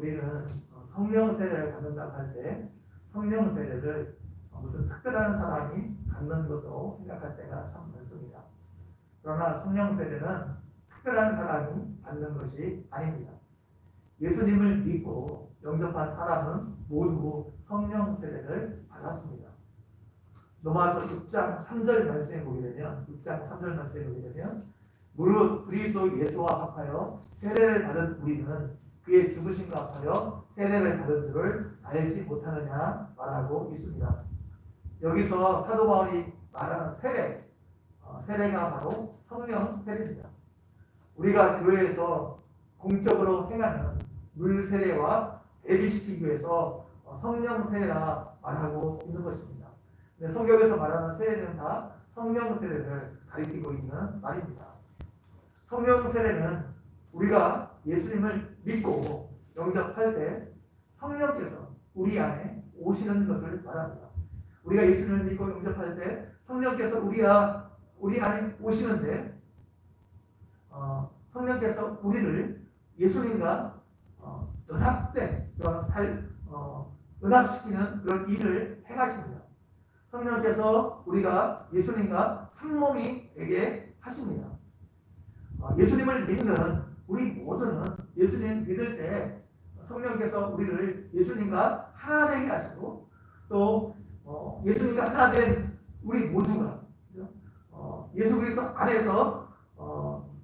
우리는 어, 성령 세례를 받는다고 할 때 성령 세례를 어, 무슨 특별한 사람이 받는 것으로 생각할 때가 참 많습니다. 그러나 성령 세례는 특별한 사람이 받는 것이 아닙니다. 예수님을 믿고 영접한 사람은 모두 성령 세례를 받았습니다. 로마서 6장 3절 말씀에 보게 되면 6장 3절 말씀에 보게 되면 무릇 그리스도 예수와 합하여 세례를 받은 우리는 그의 죽으심과 합하여 세례를 받은 줄을 알지 못하느냐 말하고 있습니다. 여기서 사도 바울이 말하는 세례, 어, 세례가 바로 성령 세례입니다. 우리가 교회에서 공적으로 행하는 물 세례와 대비시키기 위해서 어, 성령 세례라 말하고 있는 것입니다. 성경에서 말하는 세례는 다 성령 세례를 가리키고 있는 말입니다. 성령 세례는 우리가 예수님을 믿고 영접할 때 성령께서 우리 안에 오시는 것을 말합니다. 우리가 예수님을 믿고 영접할 때 성령께서 우리가 우리 안에 오시는데 어, 성령께서 우리를 예수님과 어, 연합된 그런 살 어, 연합시키는 그런 일을 행하십니다. 성령께서 우리가 예수님과 한 몸이 되게 하십니다. 어, 예수님을 믿는 우리 모두는 예수님 믿을 때 성령께서 우리를 예수님과 하나 되게 하시고 또 어, 예수님과 하나 된 우리 모두가? 어, 예수 그리스도 안에서 어,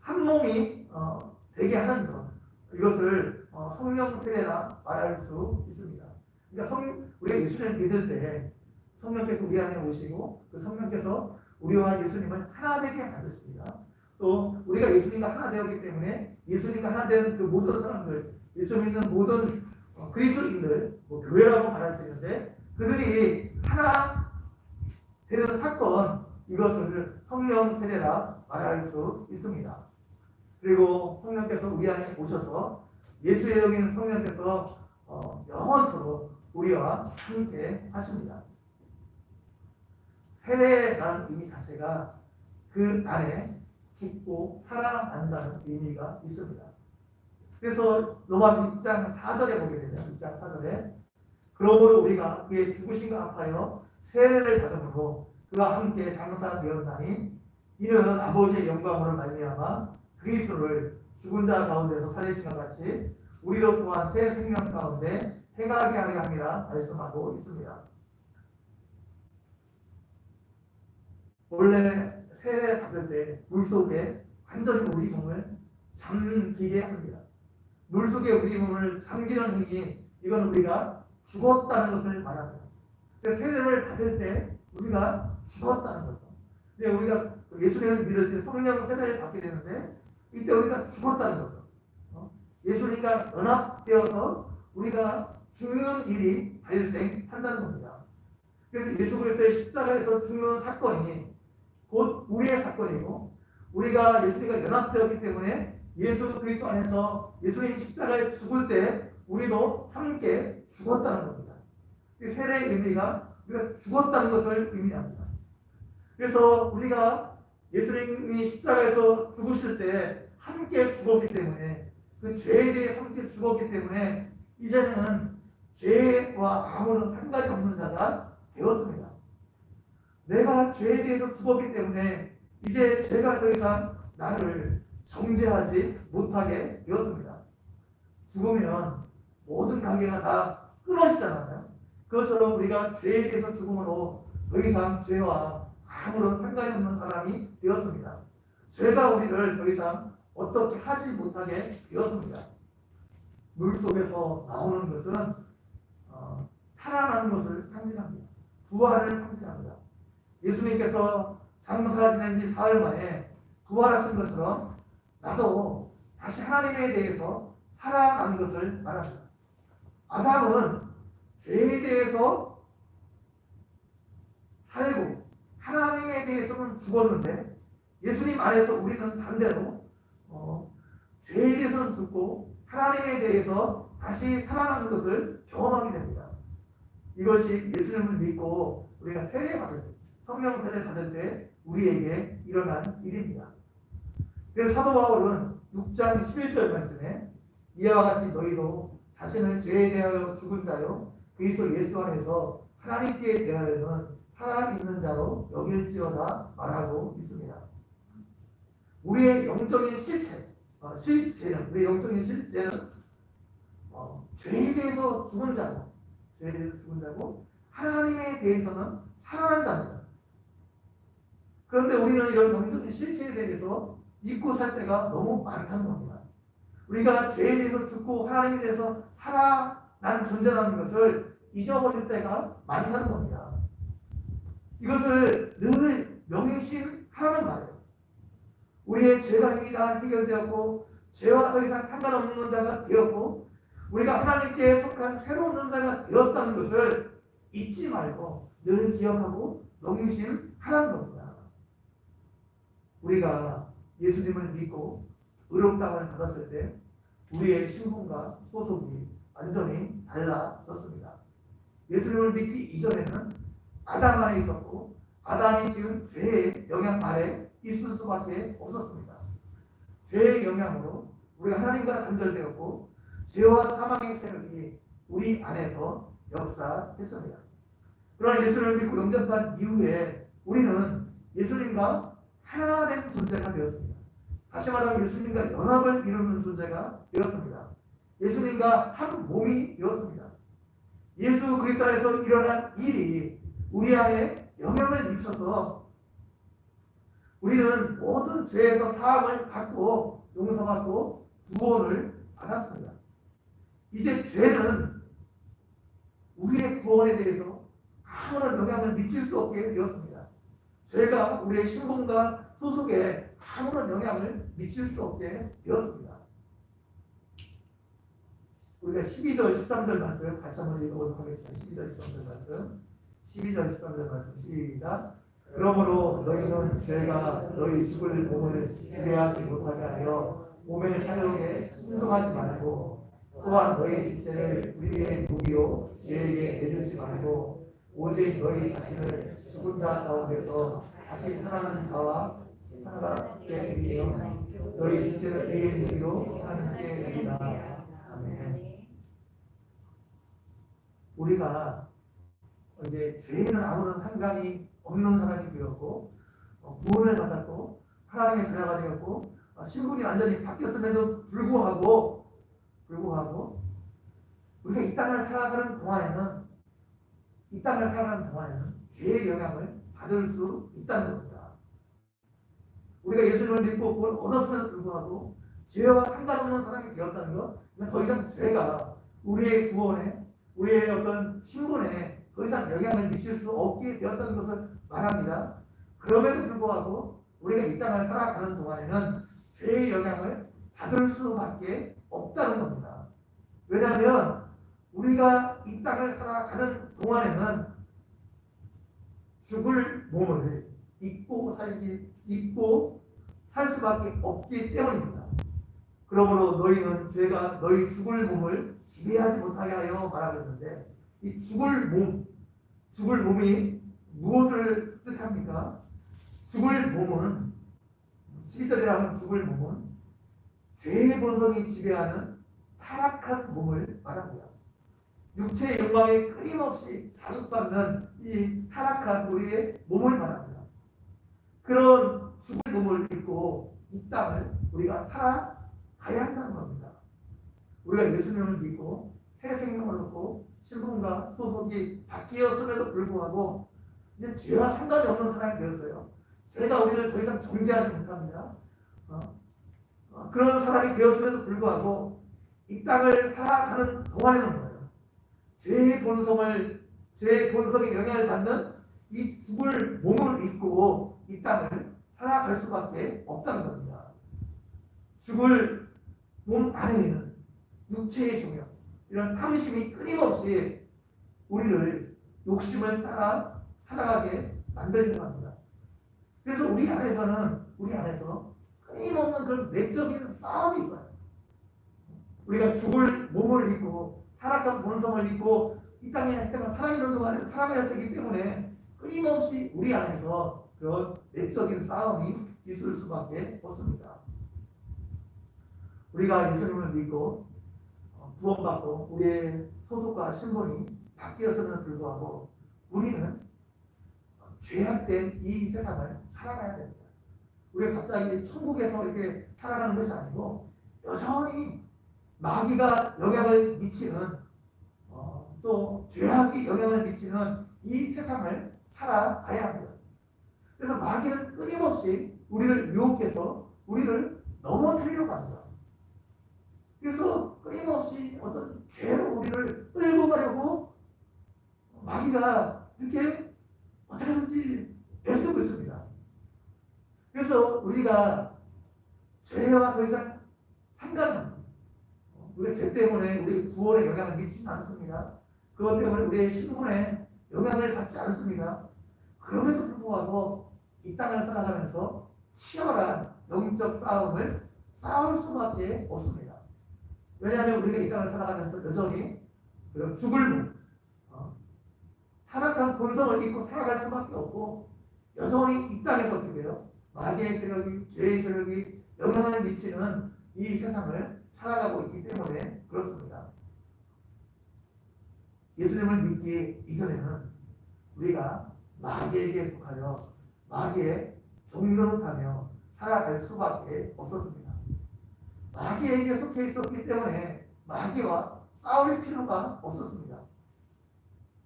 한 몸이 어, 되게 하는 것 이것을 어, 성령 세례라 말할 수 있습니다. 그러니까 성, 우리가 예수님을 믿을 때 성령께서 우리 안에 오시고 그 성령께서 우리와 예수님을 하나 되게 만드십니다. 또 우리가 예수님과 하나 되었기 때문에 예수님과 하나 된그 모든 사람들, 예수 믿는 모든 어, 그리스도인들, 뭐 교회라고 말할 수 있는데 그들이 하나 되는 사건 이것을 성령 세례라 말할 수 있습니다. 그리고 성령께서 우리 안에 오셔서 예수의 여긴 성령께서 어, 영원토록 우리와 함께 하십니다. 세례라는 의미 자체가 그 안에 죽고 살아난다는 의미가 있습니다. 그래서 로마서 6장 4절에 보게 되면 6장 4절에 그러므로 우리가 그의 죽으심과 합하여 세례를 받음으로 그와 함께 장사되었나니 이는 아버지의 영광으로 말미암아 그리스도를 죽은 자 가운데서 살리신 것 같이 우리도 또한 새 생명 가운데 행하게 하려 함이라 말씀하고 있습니다. 원래 세례 받을 때 물속에 완전히 우리 몸을 잠기게 합니다. 물속에 우리 몸을 잠기는 행위 이건 우리가 죽었다는 것을 말합니다. 세례를 받을 때 우리가 죽었다는 거죠. 근데 우리가 예수님을 믿을 때 성령 세례를 받게 되는데 이때 우리가 죽었다는 거죠. 어? 예수님과 연합되어서 우리가 죽는 일이 발생한다는 겁니다. 그래서 예수 그리스도의 십자가에서 죽는 사건이 곧 우리의 사건이고 우리가 예수님과 연합되었기 때문에 예수 그리스도 안에서 예수님 십자가에 죽을 때 우리도 함께 죽었다는 겁니다. 이 세례의 의미가 우리가 죽었다는 것을 의미합니다. 그래서 우리가 예수님이 십자가에서 죽으실 때 함께 죽었기 때문에 그 죄에 대해 함께 죽었기 때문에 이제는 죄와 아무런 상관이 없는 자가 되었습니다. 내가 죄에 대해서 죽었기 때문에 이제 죄가 더 이상 나를 정죄하지 못하게 되었습니다. 죽으면 모든 관계가 다 끊어지잖아요. 그것처럼 우리가 죄에 대해서 죽음으로 더 이상 죄와 아무런 상관이 없는 사람이 되었습니다. 죄가 우리를 더 이상 어떻게 하지 못하게 되었습니다. 물 속에서 나오는 것은 어, 살아나는 것을 상징합니다. 부활을 상징합니다. 예수님께서 장사 지낸 지 사흘 만에 부활하신 것처럼 나도 다시 하나님에 대해서 살아가는 것을 말합니다. 아담은 죄에 대해서 살고 하나님에 대해서는 죽었는데 예수님 안에서 우리는 반대로 어, 죄에 대해서는 죽고 하나님에 대해서 다시 살아나는 것을 경험하게 됩니다. 이것이 예수님을 믿고 우리가 세례 받을 때, 성령 세례 받을 때 우리에게 일어난 일입니다. 그래서 사도 바울은 6장 11절 말씀에 이와 같이 너희도 자신을 죄에 대하여 죽은 자요 그리스도 예수 안에서 하나님께 대하여는 살아있는 자로 여길지어다 말하고 있습니다. 우리의 영적인 실체, 어, 실체는 우리의 영적인 실체는 어, 죄에 대해서 죽은 자고 죄에 대해서 죽은 자고 하나님에 대해서는 살아난 자입니다. 그런데 우리는 이런 영적인 실체에 대해서 잊고 살 때가 너무 많다는 겁니다. 우리가 죄에 대해서 죽고 하나님에 대해서 살아난 존재라는 것을 잊어버릴 때가 많다는 겁니다. 이것을 늘 명심하라는 말이에요. 우리의 죄가 해결되었고 죄와 더 이상 상관없는 자가 되었고 우리가 하나님께 속한 새로운 존재가 되었다는 것을 잊지 말고 늘 기억하고 명심하라는 겁니다. 우리가 예수님을 믿고 의롭다함을 받았을 때 우리의 신분과 소속이 완전히 달라졌습니다. 예수님을 믿기 이전에는 아담 안에 있었고 아담이 지금 죄의 영향 아래 있을 수밖에 없었습니다. 죄의 영향으로 우리가 하나님과 단절되었고 죄와 사망의 세력이 우리 안에서 역사했습니다. 그러나 예수님을 믿고 영접한 이후에 우리는 예수님과 하나 된 존재가 되었습니다. 다시 말하면 예수님과 연합을 이루는 존재가 되었습니다. 예수님과 한 몸이 되었습니다. 예수 그리스도 안에서 일어난 일이 우리 안에 영향을 미쳐서 우리는 모든 죄에서 사함을 받고 용서받고 구원을 받았습니다. 이제 죄는 우리의 구원에 대해서 아무런 영향을 미칠 수 없게 되었습니다. 죄가 우리의 신분과 소속에 아무런 영향을 미칠 수 없게 되었습니다. 우리가 12절, 13절 말씀 다시 한번 읽어보도록 하겠습니다. 12절, 13절 말씀. 12절, 13절 말씀 시작. 그러므로 너희는 죄가 너희 죽을 몸을 지배하지 못하게 하여 몸의 사용에 순종하지 말고 또한 너희 지체를 우리의 무기로 죄에게 내주지 말고 오직 너희 자신을 죽은 자 가운데서 다시 살아나는 자와 하나가 되며 너희 지체를 의의 무기로 하나님께 내리라. 아멘. 우리가 이제 죄는 아무런 상관이 없는 사람이 되었고 어, 구원을 받았고 하나님의 자녀가 되었고 어, 신분이 완전히 바뀌었음에도 불구하고 불구하고 우리가 이 땅을 살아가는 동안에는 이 땅을 살아가는 동안에는 죄의 영향을 받을 수 있다는 겁니다. 우리가 예수님을 믿고 그걸 얻었음에도 불구하고 죄와 상관없는 사람이 되었다는 것, 더 이상 죄가 우리의 구원에, 우리의 어떤 신분에 더 이상 영향을 미칠 수 없게 되었다는 것을 말합니다. 그럼에도 불구하고 우리가 이 땅을 살아가는 동안에는 죄의 영향을 받을 수밖에 없다는 겁니다. 왜냐하면 우리가 이 땅을 살아가는 동안에는 죽을 몸을 입고 살기 입고 살 수밖에 없기 때문입니다. 그러므로 너희는 죄가 너희 죽을 몸을 지배하지 못하게 하여 말하겠는데 이 죽을 몸, 죽을 몸이 무엇을 뜻합니까? 죽을 몸은 12절에 하면 죽을 몸은 죄의 본성이 지배하는 타락한 몸을 말합니다. 육체의 영광에 끊임없이 자극받는 이 타락한 우리의 몸을 말합니다. 그런 죽을 몸을 입고 이 땅을 우리가 살아가야 한다는 겁니다. 우리가 예수님을 믿고 새 생명을 얻고 신분과 소속이 바뀌었음에도 불구하고 이제 죄와 상관이 없는 사람이 되었어요. 죄가 우리를 더 이상 정죄하지 못합니다. 어? 어, 그런 사람이 되었음에도 불구하고 이 땅을 살아가는 동안에는 죄의 본성을 죄의 본성에 영향을 받는 이 죽을 몸을 입고 이 땅을 살아갈 수밖에 없다는 겁니다. 죽을 몸 안에 있는 육체의 중요 이런 탐심이 끊임없이 우리를 욕심을 따라 살아가게 만들려고 합니다. 그래서 우리 안에서는 우리 안에서 끊임없는 그런 내적인 싸움이 있어요. 우리가 죽을 몸을 입고 타락한 본성을 입고 이 땅에 하여튼 살아있는 동안에 살아가야 되기 때문에 끊임없이 우리 안에서 그런 내적인 싸움이 있을 수밖에 없습니다. 우리가 예수님을 믿고 어, 구원받고 우리의 소속과 신분이 바뀌었음에도 불구하고 우리는 죄악된 이 세상을 살아가야 됩니다. 우리가 갑자기 천국에서 이렇게 살아가는 것이 아니고 여전히 마귀가 영향을 미치는 어, 또 죄악이 영향을 미치는 이 세상을 살아가야 합니다. 그래서 마귀는 끊임없이 우리를 유혹해서 우리를 넘어뜨리려고 합니다. 그래서 끊임없이 어떤 죄로 우리를 끌고 가려고 마귀가 이렇게 어떻게든지 애쓰고 있습니다. 그래서 우리가 죄와 더 이상 상관은 우리 죄 때문에 우리 구원에 영향을 미치지 않습니다. 그것 때문에 우리의 신분에 영향을 받지 않습니다. 그럼에도 불구하고 이 땅을 살아가면서 치열한 영적 싸움을 싸울 수밖에 없습니다. 왜냐하면 우리가 이 땅을 살아가면서 여전히 그런 죽을 문, 어, 타락한 본성을 입고 살아갈 수밖에 없고 여전히 이 땅에서 어떻게 해요? 마귀의 세력이, 죄의 세력이 영향을 미치는 이 세상을 살아가고 있기 때문에 그렇습니다. 예수님을 믿기 이전에는 우리가 마귀에게 속하여 마귀의 종노릇하며 살아갈 수밖에 없었습니다. 마귀에게 속해 있었기 때문에 마귀와 싸울 필요가 없었습니다.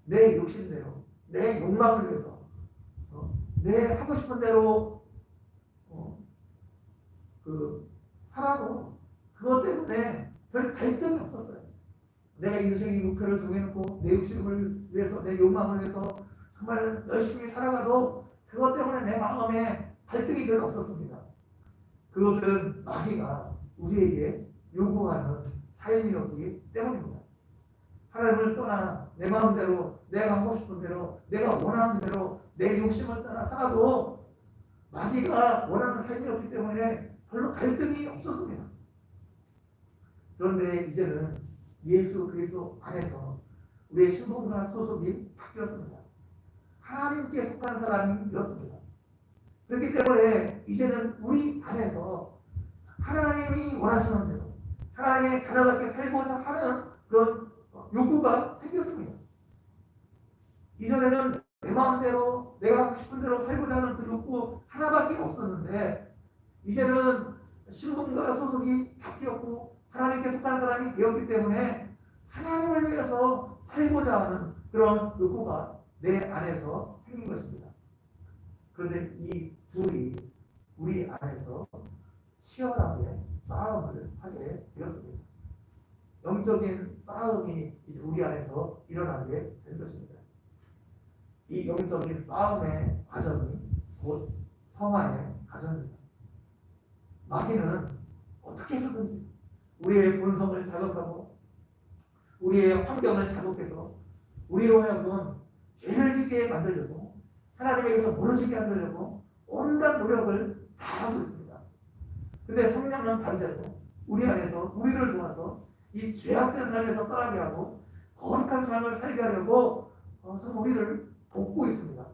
내 욕심대로, 내 욕망을 위해서, 어, 내 하고 싶은 대로 어, 그 살아도 그것 때문에 별 갈등이 없었어요. 내가 인생의 목표를 정해놓고 내 욕심을 위해서, 내 욕망을 위해서 정말 열심히 살아가도 그것 때문에 내 마음에 갈등이 별로 없었습니다. 그것은 마귀가 우리에게 요구하는 삶이었기 때문입니다. 하나님을 떠나 내 마음대로 내가 하고 싶은 대로 내가 원하는 대로 내 욕심을 떠나 살아도 마귀가 원하는 삶이었기 때문에 별로 갈등이 없었습니다. 그런데 이제는 예수 그리스도 안에서 우리의 신분과 소속이 바뀌었습니다. 하나님께 속한 사람이 되었습니다. 그렇기 때문에 이제는 우리 안에서 하나님이 원하시는 대로 하나님의 자녀답게 살고자 하는 그런 욕구가 생겼습니다. 이전에는 내 마음대로 내가 하고 싶은 대로 살고자 하는 그 욕구 하나밖에 없었는데 이제는 신분과 소속이 바뀌었고 하나님께 속한 사람이 되었기 때문에 하나님을 위해서 살고자 하는 그런 욕구가 내 안에서 생긴 것입니다. 그런데 이 둘이 우리 안에서 치열하게 싸움을 하게 되었습니다. 영적인 싸움이 이제 우리 안에서 일어나게 된 것입니다. 이 영적인 싸움의 과정이 곧 성화의 과정입니다. 마귀는 어떻게 해서든지 우리의 본성을 자극하고 우리의 환경을 자극해서 우리로 하여금 죄를 짓게 만들려고 하나님에게서 멀어지게 하려고 온갖 노력을 다 하고 있습니다. 근데 성령은 반대로 우리 안에서 우리를 도와서 이 죄악된 삶에서 떠나게 하고 거룩한 삶을 살게 하려고 어, 우리를 돕고 있습니다.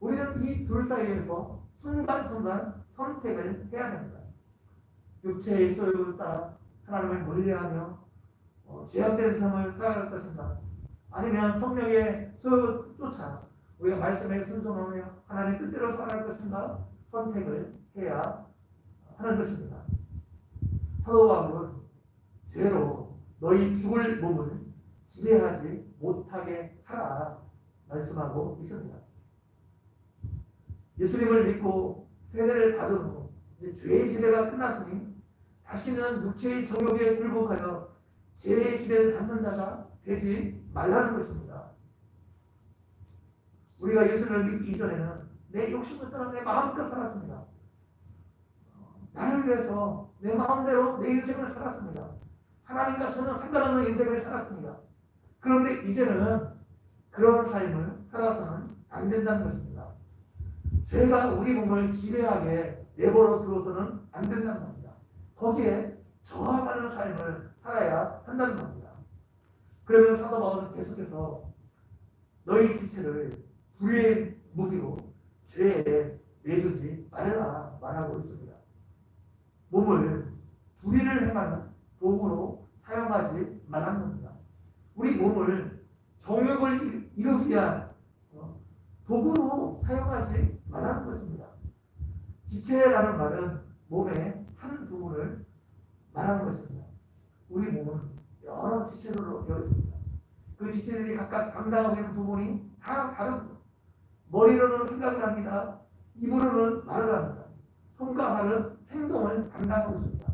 우리는 이 둘 사이에서 순간순간 선택을 해야 됩니다. 육체의 소욕을 따라 하나님을 멀리하며 어, 죄악된 삶을 살아갈 것인가? 아니면 성령의 소욕을 쫓아 우리가 말씀에 순종하며 하나님 뜻대로 살아갈 것인가? 선택을 해야 하는 것입니다. 사도 바울은 죄로 너희 죽을 몸을 지배하지 못하게 하라 말씀하고 있습니다. 예수님을 믿고 세례를 받은 후 죄의 지배가 끝났으니 다시는 육체의 정욕에 굴복하여 죄의 지배를 받는 자가 되지 말라는 것입니다. 우리가 예수를 믿기 이전에는 내 욕심을 떠나 내 마음껏 살았습니다. 나를 위해서 내 마음대로 내 인생을 살았습니다. 하나님과 저는 상관없는 인생을 살았습니다. 그런데 이제는 그런 삶을 살아서는 안 된다는 것입니다. 죄가 우리 몸을 지배하게 내버려 두어서는 안 된다는 겁니다. 거기에 저항하는 삶을 살아야 한다는 겁니다. 그러면 사도 바울은 계속해서 너희 지체를 불의의 무기로 죄에 내주지 말라 말하고 있습니다. 몸을 불의를 행하는 도구로 사용하지 말라는 겁니다. 우리 몸을 정욕을 이- 이루기 위한 어, 도구로 사용하지 말라는 것입니다. 지체라는 말은 몸의 한 부분을 말하는 것입니다. 우리 몸은 여러 지체들로 되어 있습니다. 그 지체들이 각각 감당하고 있는 부분이 다 다릅니다. 머리로는 생각을 합니다. 입으로는 말을 합니다. 손과 발은 행동을 담당하고 있습니다.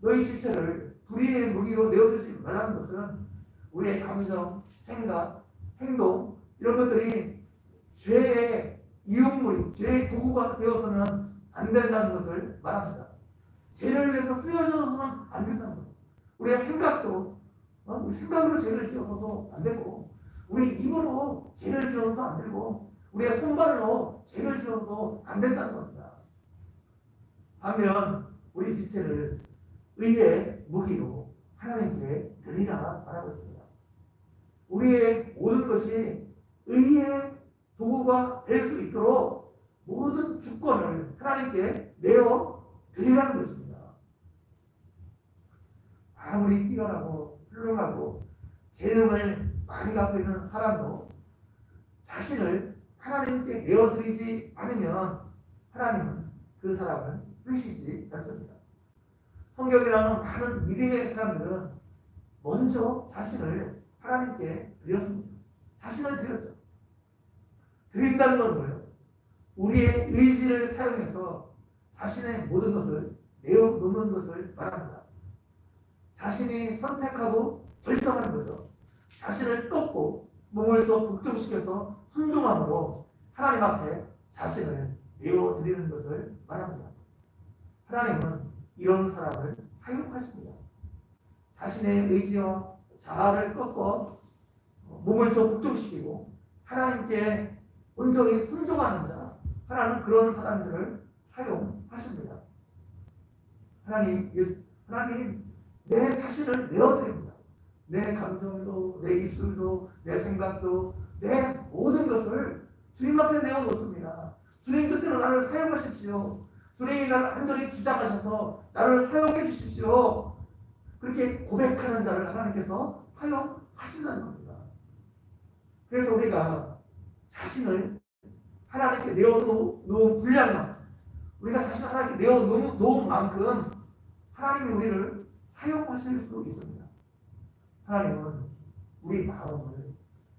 너희 지체를 불의의 무기로 내어주지 말라는 것은 우리의 감정, 생각, 행동 이런 것들이 죄의 이용물이 죄의 도구가 되어서는 안 된다는 것을 말합니다. 죄를 위해서 쓰여져서는 안 된다는 거예요. 우리의 생각도 어? 우리 생각으로 죄를 지어서도 안 되고 우리 입으로 죄를 지어서도 안 되고 우리의 손발로 죄를 지어서도 안 된다는 겁니다. 반면 우리 지체를 의의 무기로 하나님께 드리라 말하고 있습니다. 우리의 모든 것이 의의 도구가 될 수 있도록 모든 주권을 하나님께 내어 드리라는 것입니다. 아무리 뛰어나고 훌륭하고 재능을 많이 갖고 있는 사람도 자신을 하나님께 내어 드리지 않으면 하나님은 그 사람을 쓰시지 않습니다. 성경이라는 많은 믿음의 사람들은 먼저 자신을 하나님께 드렸습니다. 자신을 드렸죠. 드린다는 건 뭐예요? 우리의 의지를 사용해서 자신의 모든 것을 내어놓는 것을 말합니다. 자신이 선택하고 결정하는 거죠. 자신을 꺾고 몸을 더 걱정시켜서 순종함으로 하나님 앞에 자신을 내어드리는 것을 말합니다. 하나님은 이런 사람을 사용하십니다. 자신의 의지와 자아를 꺾어 몸을 더 걱정시키고 하나님께 온전히 순종하는 자, 하나님 그런 사람들을 사용하십니다. 하나님, 하나님 내 자신을 내어드립니다. 내 감정도, 내 입술도, 내 생각도, 내 모든 것을 주님 앞에 내어놓습니다. 주님 그때로 나를 사용하십시오. 주님이 나를 완전히 주장하셔서 나를 사용해 주십시오. 그렇게 고백하는 자를 하나님께서 사용하신다는 겁니다. 그래서 우리가 자신을 하나님께 내어놓은 분량만 우리가 자신을 하나님께 내어놓은 놓은 만큼 하나님이 우리를 사용하실 수 있습니다. 하나님은 우리 마음을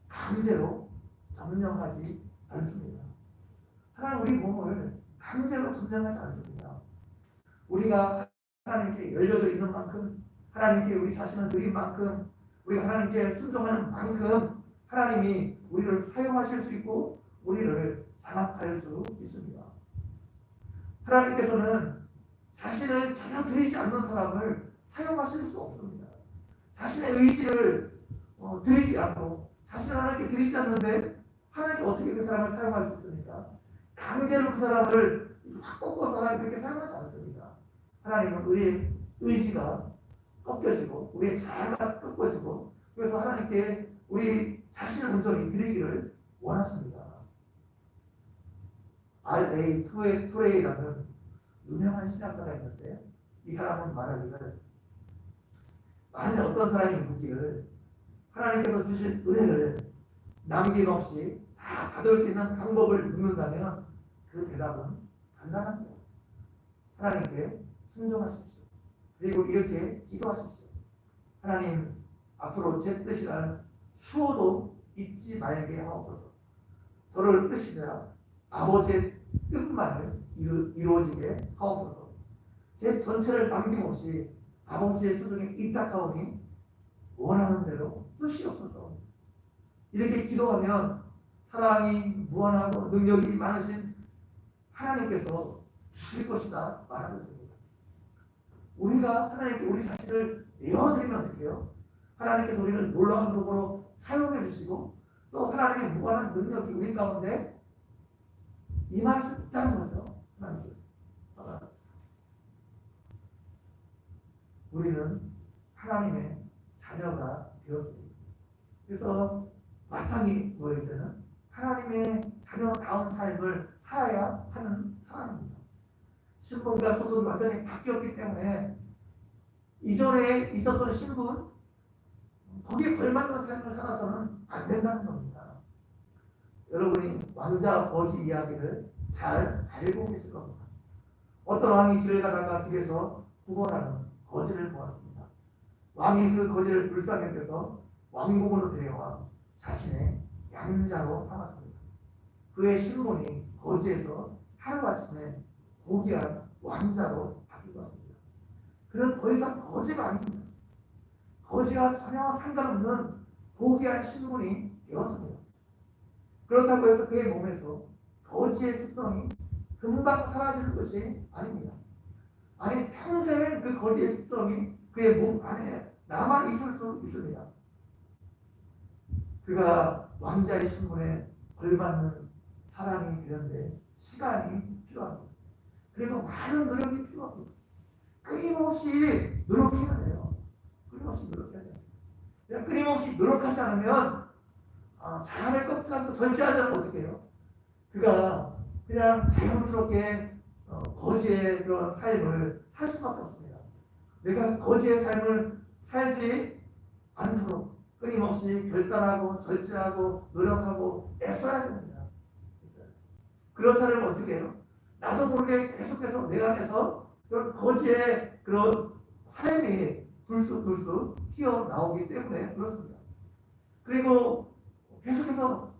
강제로 점령하지 않습니다. 하나님 우리 몸을 강제로 점령하지 않습니다. 우리가 하나님께 열려져 있는 만큼 하나님께 우리 자신을 드린 만큼 우리가 하나님께 순종하는 만큼 하나님이 우리를 사용하실 수 있고 우리를 장악할 수 있습니다. 하나님께서는 자신을 전혀 드리지 않는 사람을 사용하실 수 없습니다. 자신의 의지를 어, 드리지 않고 자신을 하나님께 드리지 않는데 하나님께 어떻게 그 사람을 사용할 수 있습니까? 강제로 그 사람을 확 꺾어서 하나님 그렇게 사용하지 않습니다. 하나님은 우리의 의지가 꺾여지고 우리의 자아가 꺾어지고 그래서 하나님께 우리 자신을 온전히 드리기를 원하십니다. R.A. 투레, 투레이라는 유명한 신학자가 있는데 이 사람은 말하기를 만약 어떤 사람이 묻기를 하나님께서 주신 은혜를 남김없이 다 받을 수 있는 방법을 묻는다면 그 대답은 간단합니다. 하나님께 순종하십시오. 그리고 이렇게 기도하십시오. 하나님 앞으로 제 뜻이란 추워도 잊지 말게 하옵소서. 저를 뜻이자 아버지의 뜻만을 이루, 이루어지게 하옵소서. 제 전체를 남김없이 아버지의 수중에 입닥하오니 원하는 대로 뜻이옵소서. 이렇게 기도하면 사랑이 무한하고 능력이 많으신 하나님께서 주실 것이다 말하고 있습니다. 우리가 하나님께 우리 자신을 내어드리면 어떡해요? 하나님께서 우리를 놀라운 도구로 사용해 주시고 또 하나님의 무한한 능력이 우리 가운데 임할 수 있다는 거죠. 하나님께서. 우리는 하나님의 자녀가 되었습니다. 그래서 마땅히 뭐 이제는 하나님의 자녀다운 삶을 살아야 하는 사람입니다. 신분과 소속이 완전히 바뀌었기 때문에 이전에 있었던 신분 거기에 걸맞는 삶을 살아서는 안 된다는 겁니다. 여러분이 왕자 거지 이야기를 잘 알고 계실 겁니다. 어떤 왕이 길을 가다가 길에서 구걸하는 거지를 보았습니다. 왕이 그 거지를 불쌍히 여겨서 왕궁으로 데려와 자신의 양자로 삼았습니다. 그의 신분이 거지에서 하루아침에 고귀한 왕자로 바뀌고 왔습니다. 그는 더 이상 거지가 아닙니다. 거지와 전혀 상관없는 고귀한 신분이 되었습니다. 그렇다고 해서 그의 몸에서 거지의 습성이 금방 사라지는 것이 아닙니다. 아니 평생 그 거지의 습성이 그의 몸 안에 남아 있을 수 있습니다. 그가 왕자의 신분에 걸맞는 사람이 되는데 시간이 필요합니다. 그리고 많은 노력이 필요합니다. 끊임없이 노력해야 돼요. 끊임없이 노력해야 돼요. 그냥 끊임없이 노력하지 않으면 아, 자연을 꺾지 않고 절제하지 않으면 어떻게 해요? 그가 그냥 자연스럽게 어, 거지의 그런 삶을 살 수밖에 없습니다. 내가 거지의 삶을 살지 않도록 끊임없이 결단하고 절제하고 노력하고 애써야 됩니다. 그런 사람은 어떻게 해요? 나도 모르게 계속해서 내 안에서 그런 거지의 그런 삶이 불쑥불쑥 튀어나오기 때문에 그렇습니다. 그리고 계속해서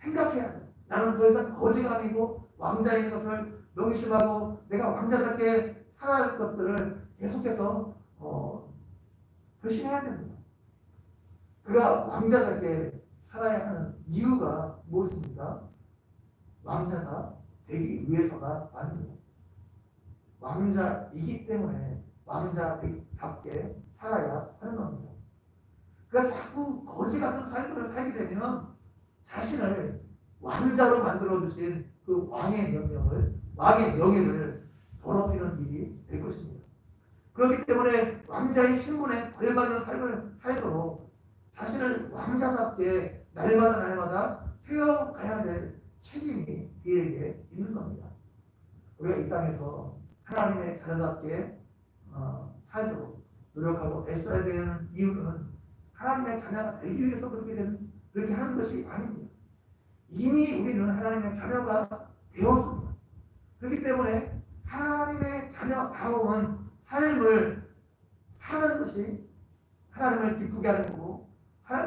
생각해야 돼. 나는 더 이상 거지가 아니고 왕자인 것을 명심하고 내가 왕자답게 살아야 할 것들을 계속해서 어, 결심해야 됩니다. 그가 왕자답게 살아야 하는 이유가 무엇입니까? 왕자가 되기 위해서가 아닙니다. 왕자이기 때문에 왕자답게 살아야 하는 겁니다. 그러니까 자꾸 거지 같은 삶을 살게 되면 자신을 왕자로 만들어 주신 그 왕의 명령을 왕의 명예를 더럽히는 일이 될 것입니다. 그렇기 때문에 왕자의 신분에 걸맞는 삶을 살도록 자신을 왕자답게 날마다 날마다 세워가야 될 책임이 그에게 있는 겁니다. 우리가 이 땅에서 하나님의 자녀답게 어, 살도록 노력하고 애써야 되는 이유는 하나님의 자녀가 되기 위해서 그렇게 된 그렇게 하는 것이 아닙니다. 이미 우리는 하나님의 자녀가 되었습니다. 그렇기 때문에 하나님의 자녀다운 삶을 사는 것이 하나님을 기쁘게 하는 거고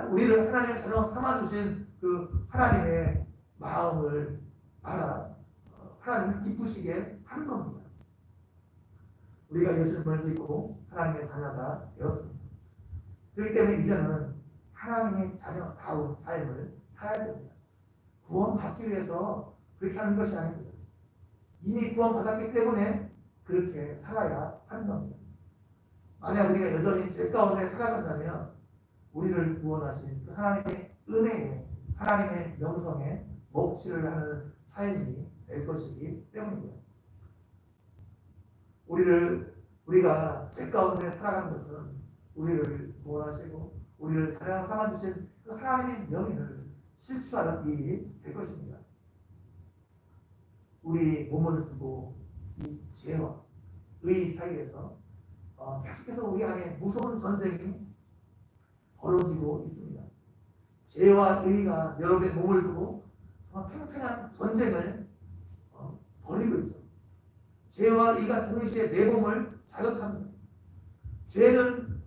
우리를 하나님의 자녀 삼아주신 그 하나님의 마음을 알아 어, 하나님을 기쁘시게 하는 겁니다. 우리가 예수님을 믿고 하나님의 자녀가 되었습니다. 그렇기 때문에 이제는 하나님의 자녀다운 삶을 살아야 됩니다. 구원받기 위해서 그렇게 하는 것이 아닙니다. 이미 구원받았기 때문에 그렇게 살아야 하는 겁니다. 만약 우리가 여전히 죄 가운데 살아간다면 우리를 구원하신 그 하나님의 은혜에 하나님의 명성에 먹칠을 하는 삶이 될 것이기 때문입니다. 우리를 우리가 죄 가운데 살아가는 것은 우리를 구원하시고 우리를 자랑 삼아 주신 그 하나님의 명예를 실추하는 일이 될 것입니다. 우리 몸을 두고 이 죄와 의 사이에서 어, 계속해서 우리 안에 무서운 전쟁이 벌어지고 있습니다. 죄와 의가 여러분의 몸을 두고 팽팽한 전쟁을 어, 벌이고 있죠. 죄와 의가 동시에 내 몸을 자극합니다. 죄는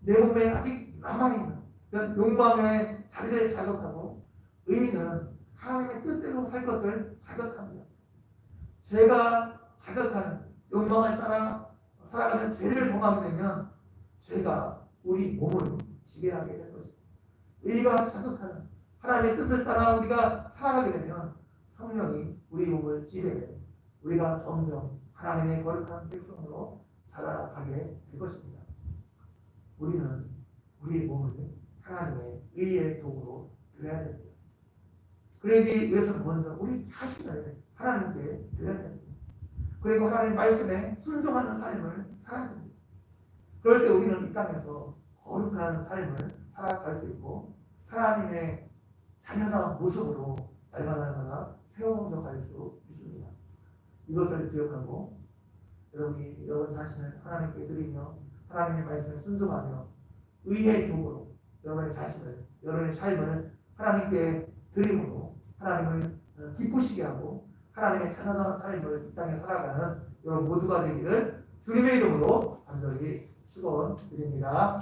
내 몸에 아직 남아있는 욕망의 자리를 자극하고 의는 하나님의 뜻대로 살 것을 자극합니다. 죄가 자극하는 욕망을 따라 살아가면 죄를 범하게 되면 죄가 우리 몸을 지배하게 될 것입니다. 의가 자극하는 하나님의 뜻을 따라 우리가 살아가게 되면 성령이 우리 몸을 지배해 우리가 점점 하나님의 거룩한 백성으로 살아가게 될 것입니다. 우리는 우리 몸을 하나님의 의의 도구로 드려야 됩니다. 그러기 위해서는 먼저 우리 자신을 하나님께 드려야 됩니다. 그리고 하나님 말씀에 순종하는 삶을 살아야 됩니다. 그럴 때 우리는 이 땅에서 거룩한 삶을 살아갈 수 있고 하나님의 자녀다운 모습으로 날마다 날마다 세워져 갈 수 있습니다. 이것을 기억하고 여러분이 여러분 자신을 하나님께 드리며 하나님의 말씀에 순종하며 의의 도구로 여러분의 자신을 여러분의 삶을 하나님께 드림으로 하나님을 어, 기쁘시게 하고 하나님의 찬양하는 삶을 이 땅에 살아가는 여러분 모두가 되기를 주님의 이름으로 간절히 축원드립니다.